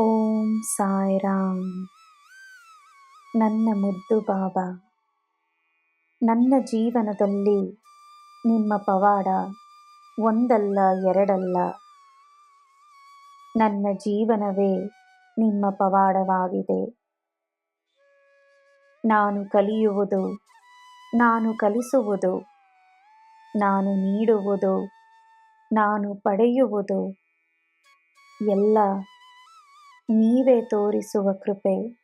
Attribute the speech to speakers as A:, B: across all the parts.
A: ಓಂ ಸಾಯಿರಾಮ್. ನನ್ನ ಮುದ್ದು ಬಾಬಾ, ನನ್ನ ಜೀವನದಲ್ಲಿ ನಿಮ್ಮ ಪವಾಡ ಒಂದಲ್ಲ ಎರಡಲ್ಲ. ನನ್ನ ಜೀವನವೇ ನಿಮ್ಮ ಪವಾಡವಾಗಿದೆ. ನಾನು ಕಲಿಯುವುದು, ನಾನು ಕಲಿಸುವುದು, ನಾನು ನೀಡುವುದು, ನಾನು ಪಡೆಯುವುದು ಎಲ್ಲ ನೀವೇ ತೋರಿಸುವ ಕೃಪೆ.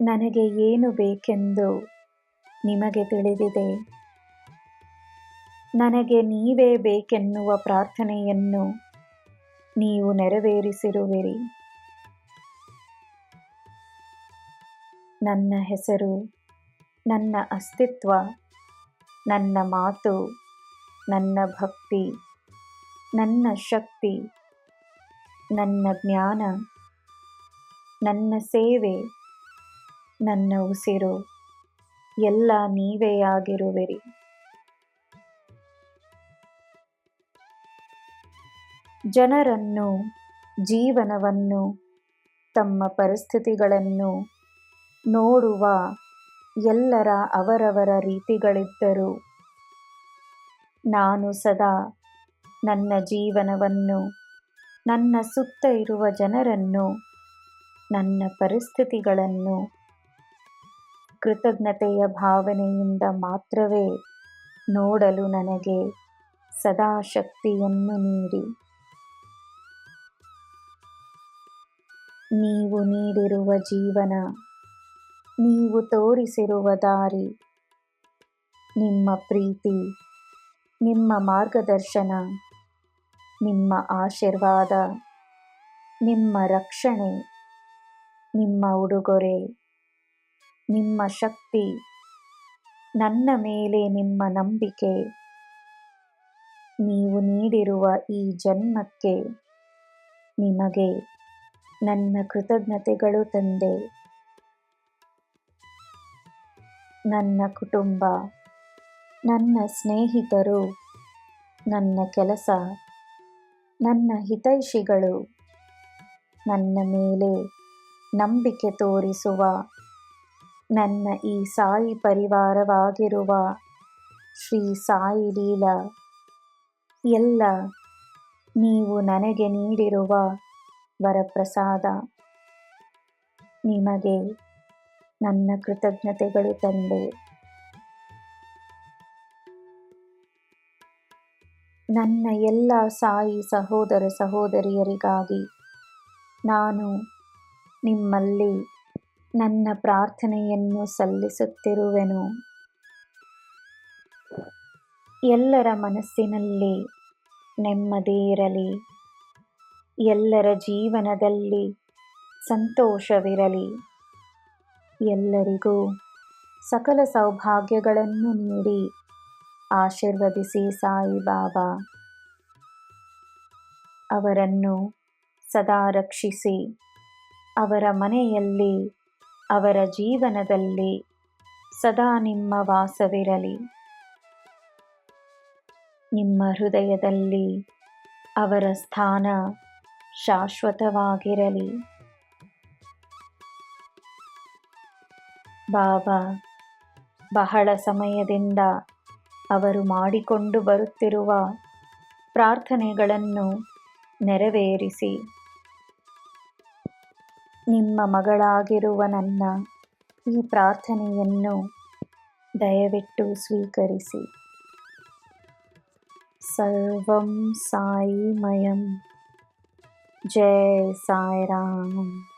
A: ನನಗೆ ಏನು ಬೇಕೆಂದು ನಿಮಗೆ ತಿಳಿದಿದೆ. ನನಗೆ ನೀವೇ ಬೇಕೆನ್ನುವ ಪ್ರಾರ್ಥನೆಯನ್ನು ನೀವು ನೆರವೇರಿಸಿರುವಿರಿ. ನನ್ನ ಹೆಸರು, ನನ್ನ ಅಸ್ತಿತ್ವ, ನನ್ನ ಮಾತು, ನನ್ನ ಭಕ್ತಿ. ನನ್ನ ಶಕ್ತಿ, ನನ್ನ ಜ್ಞಾನ, ನನ್ನ ಸೇವೆ, ನನ್ನ ಉಸಿರು, ಎಲ್ಲ ನೀವೇ ಆಗಿರುವಿರಿ. ಜನರನ್ನು, ಜೀವನವನ್ನು, ತಮ್ಮ ಪರಿಸ್ಥಿತಿಗಳನ್ನು ನೋಡುವ ಎಲ್ಲರ ಅವರವರ ರೀತಿಗಳಿದ್ದರು. ನಾನು ಸದಾ ನನ್ನ ಜೀವನವನ್ನು, ನನ್ನ ಸುತ್ತ ಇರುವ ಜನರನ್ನು, ನನ್ನ ಪರಿಸ್ಥಿತಿಗಳನ್ನು. ಕೃತಜ್ಞತೆಯ ಭಾವನೆಯಿಂದ ಮಾತ್ರವೇ ನೋಡಲು ನನಗೆ ಸದಾ ಶಕ್ತಿಯನ್ನು ನೀಡಿ. ನೀವು ನೀಡಿರುವ ಜೀವನ, ನೀವು ತೋರಿಸಿರುವ ದಾರಿ, ನಿಮ್ಮ ಪ್ರೀತಿ, ನಿಮ್ಮ ಮಾರ್ಗದರ್ಶನ. ನಿಮ್ಮ ಆಶೀರ್ವಾದ, ನಿಮ್ಮ ರಕ್ಷಣೆ, ನಿಮ್ಮ ಉಡುಗೊರೆ, ನಿಮ್ಮ ಶಕ್ತಿ, ನನ್ನ ಮೇಲೆ ನಿಮ್ಮ ನಂಬಿಕೆ. ನೀವು ನೀಡಿರುವ ಈ ಜನ್ಮಕ್ಕೆ ನಿಮಗೆ ನನ್ನ ಕೃತಜ್ಞತೆಗಳು ತಂದೆ. ನನ್ನ ಕುಟುಂಬ, ನನ್ನ ಸ್ನೇಹಿತರು, ನನ್ನ ಕೆಲಸ. ನನ್ನ ಹಿತೈಷಿಗಳು, ನನ್ನ ಮೇಲೆ ನಂಬಿಕೆ ತೋರಿಸುವ, ನನ್ನ ಈ ಸಾಯಿ ಪರಿವಾರವಾಗಿರುವ ಶ್ರೀ ಸಾಯಿ ಲೀಲಾ, ಎಲ್ಲ ನೀವು ನನಗೆ ನೀಡಿರುವ ವರಪ್ರಸಾದ. ನಿಮಗೆ ನನ್ನ ಕೃತಜ್ಞತೆಗಳು ತಂದೆ. ನನ್ನ ಎಲ್ಲ ಸಾಯಿ ಸಹೋದರ ಸಹೋದರಿಯರಿಗಾಗಿ ನಾನು ನಿಮ್ಮಲ್ಲಿ ನನ್ನ ಪ್ರಾರ್ಥನೆಯನ್ನು ಸಲ್ಲಿಸುತ್ತಿರುವೆನು. ಎಲ್ಲರ ಮನಸ್ಸಿನಲ್ಲಿ ನೆಮ್ಮದಿ ಇರಲಿ. ಎಲ್ಲರ ಜೀವನದಲ್ಲಿ ಸಂತೋಷವಿರಲಿ. ಎಲ್ಲರಿಗೂ ಸಕಲ ಸೌಭಾಗ್ಯಗಳನ್ನು ನೀಡಿ. ಆಶೀರ್ವದಿಸಿ, ಸಾಯಿ ಬಾಬಾ. ಅವರನ್ನು ಸದಾ ರಕ್ಷಿಸಿ, ಅವರ ಮನೆಯಲ್ಲಿ, ಅವರ ಜೀವನದಲ್ಲಿ ಸದಾ ನಿಮ್ಮ ವಾಸವಿರಲಿ. ನಿಮ್ಮ ಹೃದಯದಲ್ಲಿ ಅವರ ಸ್ಥಾನ ಶಾಶ್ವತವಾಗಿರಲಿ. ಬಾಬಾ, ಬಹಳ ಸಮಯದಿಂದ ಅವರು ಮಾಡಿಕೊಂಡು ಬರುತ್ತಿರುವ ಪ್ರಾರ್ಥನೆಗಳನ್ನು ನೆರವೇರಿಸಿ. ನಿಮ್ಮ ಮಗಳಾಗಿರುವ ನನ್ನ ಈ ಪ್ರಾರ್ಥನೆಯನ್ನು ದಯವಿಟ್ಟು ಸ್ವೀಕರಿಸಿ. ಸರ್ವಂ ಸಾಯಿಮಯಂ. ಜಯ ಸಾಯಿರಾಮ್.